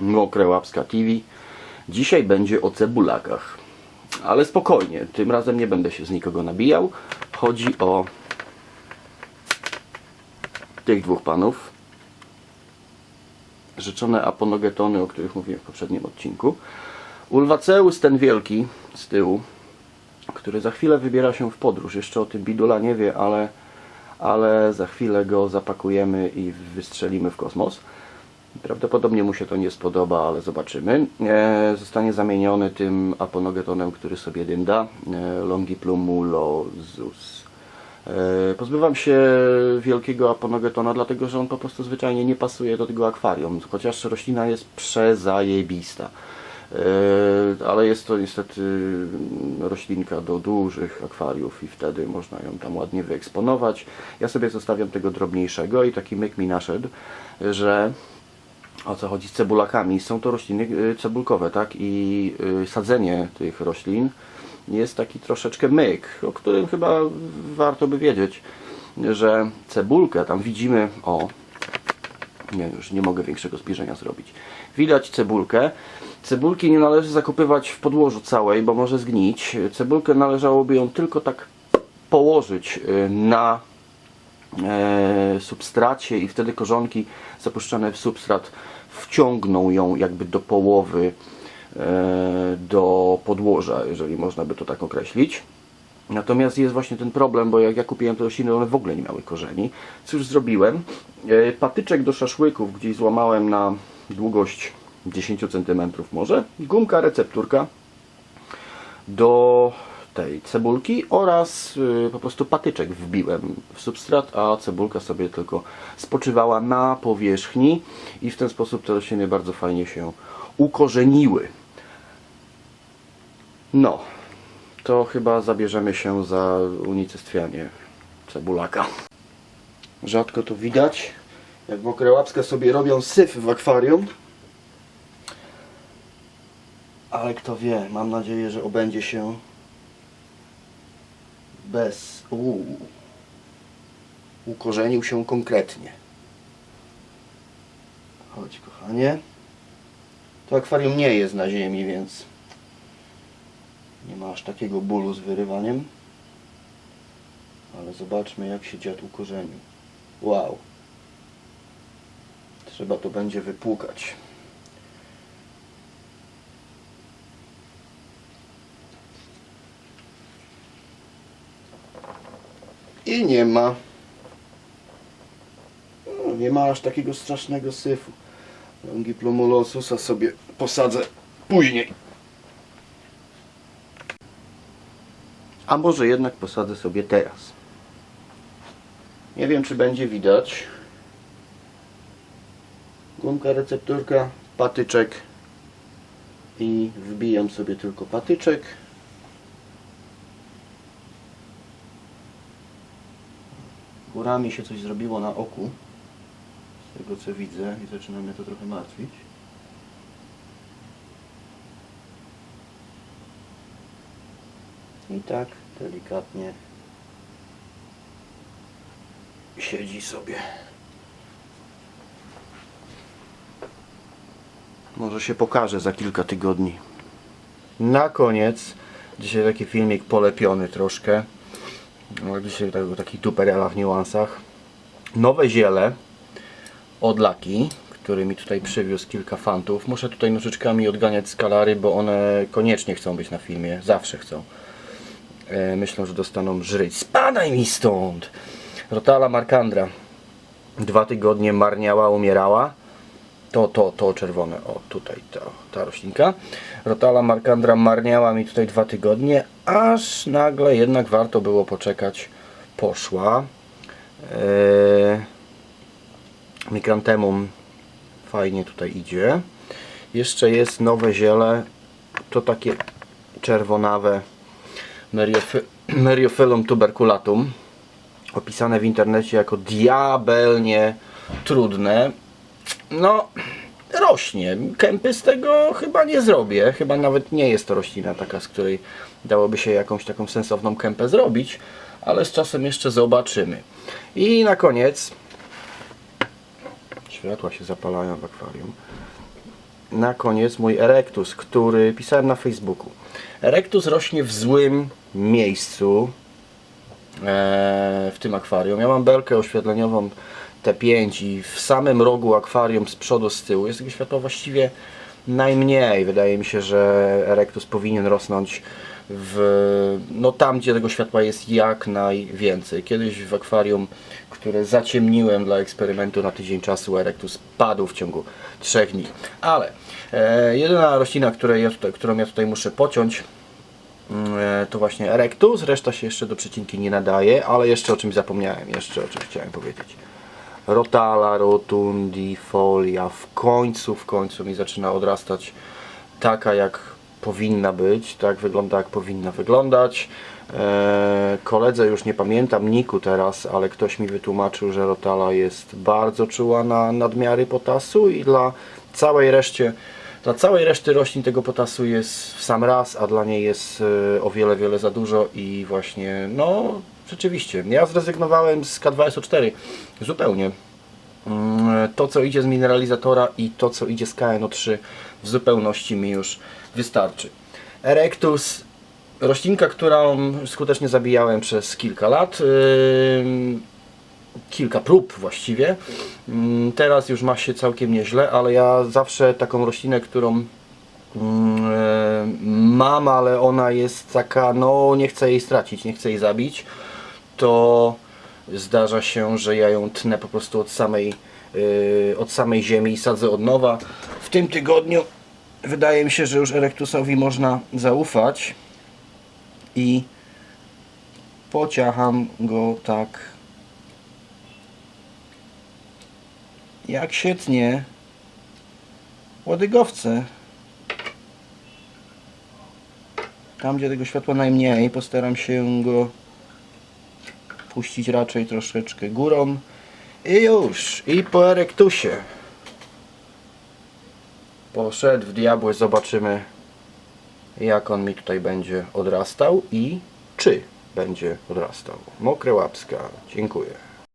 Mokre Łapska TV. Dzisiaj będzie o cebulakach. Ale spokojnie, tym razem nie będę się z nikogo nabijał. Chodzi o tych dwóch panów. Rzeczone aponogetony, o których mówiłem w poprzednim odcinku. Ulwaceus ten wielki z tyłu, który za chwilę wybiera się w podróż. Jeszcze o tym Bidula nie wie, ale, ale za chwilę go zapakujemy i wystrzelimy w kosmos. Prawdopodobnie mu się to nie spodoba, ale zobaczymy. E, zostanie zamieniony tym aponogetonem, który sobie dynda. E, Longiplumulosus. E, pozbywam się wielkiego aponogetona, dlatego że on po prostu zwyczajnie nie pasuje do tego akwarium. Chociaż roślina jest przezajebista. E, ale jest to niestety roślinka do dużych akwariów i wtedy można ją tam ładnie wyeksponować. Ja sobie zostawiam tego drobniejszego i taki myk mi naszedł, że o co chodzi z cebulakami? Są to rośliny y, cebulkowe, tak? I y, sadzenie tych roślin jest taki troszeczkę myk, o którym chyba warto by wiedzieć, że cebulkę tam widzimy, o, nie, już nie mogę większego zbliżenia zrobić. Widać cebulkę. Cebulki nie należy zakopywać w podłożu całej, bo może zgnić. Cebulkę należałoby ją tylko tak położyć y, na substracie i wtedy korzonki zapuszczone w substrat wciągną ją jakby do połowy e, do podłoża, jeżeli można by to tak określić. Natomiast jest właśnie ten problem, bo jak ja kupiłem te rośliny, one w ogóle nie miały korzeni. Cóż zrobiłem? E, patyczek do szaszłyków gdzieś złamałem na długość 10 cm może. Gumka, recepturka do tej cebulki oraz y, po prostu patyczek wbiłem w substrat, a cebulka sobie tylko spoczywała na powierzchni i w ten sposób te rośliny bardzo fajnie się ukorzeniły. No, to chyba zabierzemy się za unicestwianie cebulaka. Rzadko to widać, jak mokre łapska sobie robią syf w akwarium. Ale kto wie, mam nadzieję, że obędzie się bez. Uuu. Ukorzenił się konkretnie. Chodź, kochanie. To akwarium nie jest na ziemi, więc nie ma aż takiego bólu z wyrywaniem. Ale zobaczmy, jak się dziad ukorzenił. Wow. Trzeba to będzie wypłukać. I nie ma. No, nie ma aż takiego strasznego syfu. Longiplumulosusa sobie posadzę później. A może jednak posadzę sobie teraz. Nie wiem, czy będzie widać. Gumka, recepturka, patyczek. I wbijam sobie tylko patyczek. Górami się coś zrobiło na oku. Z tego co widzę i zaczyna mnie to trochę martwić. I tak delikatnie siedzi sobie. Może się pokaże za kilka tygodni. Na koniec, dzisiaj taki filmik polepiony troszkę. No, dzisiaj tego, taki tuperela w niuansach. Nowe ziele od Laki, który mi tutaj przywiózł kilka fantów. Muszę tutaj nożyczkami odganiać skalary, bo one koniecznie chcą być na filmie. Zawsze chcą. E, myślą, że dostaną żryć. Spadaj mi stąd! Rotala Markandra. Dwa tygodnie marniała, umierała. To, to, to czerwone. O, tutaj ta, ta roślinka. Rotala Markandra marniała mi tutaj dwa tygodnie, aż nagle jednak warto było poczekać. Poszła. Eee, Mikrantemum fajnie tutaj idzie. Jeszcze jest nowe ziele. To takie czerwonawe Meriophy- Meriophyllum tuberculatum. Opisane w internecie jako diabelnie trudne. No, rośnie. Kępy z tego chyba nie zrobię. Chyba nawet nie jest to roślina taka, z której dałoby się jakąś taką sensowną kępę zrobić, ale z czasem jeszcze zobaczymy. I na koniec światła się zapalają w akwarium. na koniec mój erectus, który pisałem na Facebooku. Erectus rośnie w złym miejscu e, w tym akwarium. Ja mam belkę oświetleniową T5 i w samym rogu akwarium z przodu, z tyłu jest tego światła właściwie najmniej. Wydaje mi się, że Erectus powinien rosnąć w, no tam, gdzie tego światła jest jak najwięcej. Kiedyś w akwarium, które zaciemniłem dla eksperymentu na tydzień czasu, Erectus padł w ciągu 3 dni. Ale e, jedyna roślina, której ja tutaj, którą ja tutaj muszę pociąć, mm, e, to właśnie Erectus. Reszta się jeszcze do przecinki nie nadaje, ale jeszcze o czymś zapomniałem. Jeszcze o czymś chciałem powiedzieć. Rotala, rotundifolia w końcu, w końcu mi zaczyna odrastać taka jak powinna być, tak wygląda jak powinna wyglądać. Eee, koledze już nie pamiętam, Niku teraz, ale ktoś mi wytłumaczył, że Rotala jest bardzo czuła na nadmiary potasu i dla całej reszcie dla całej reszty roślin tego potasu jest w sam raz, a dla niej jest e, o wiele, wiele za dużo i właśnie, no rzeczywiście, ja zrezygnowałem z K2SO4 zupełnie. Mm, To co idzie z mineralizatora i to co idzie z KNO3 w zupełności mi już wystarczy. Erectus, roślinka, którą skutecznie zabijałem przez kilka lat. Kilka prób właściwie. Mm, Teraz już ma się całkiem nieźle, ale ja zawsze taką roślinę, którą mm, e, mam, ale ona jest taka, no nie chcę jej stracić, nie chcę jej zabić, to zdarza się, że ja ją tnę po prostu od samej, yy, od samej ziemi i sadzę od nowa. W tym tygodniu wydaje mi się, że już Erectusowi można zaufać i pociacham go tak jak się tnie łodygowce. Tam, gdzie tego światła najmniej, postaram się go puścić raczej troszeczkę górą. I już, i po erektusie. Poszedł w diabły, zobaczymy jak on mi tutaj będzie odrastał i czy będzie odrastał. Mokre łapska, dziękuję.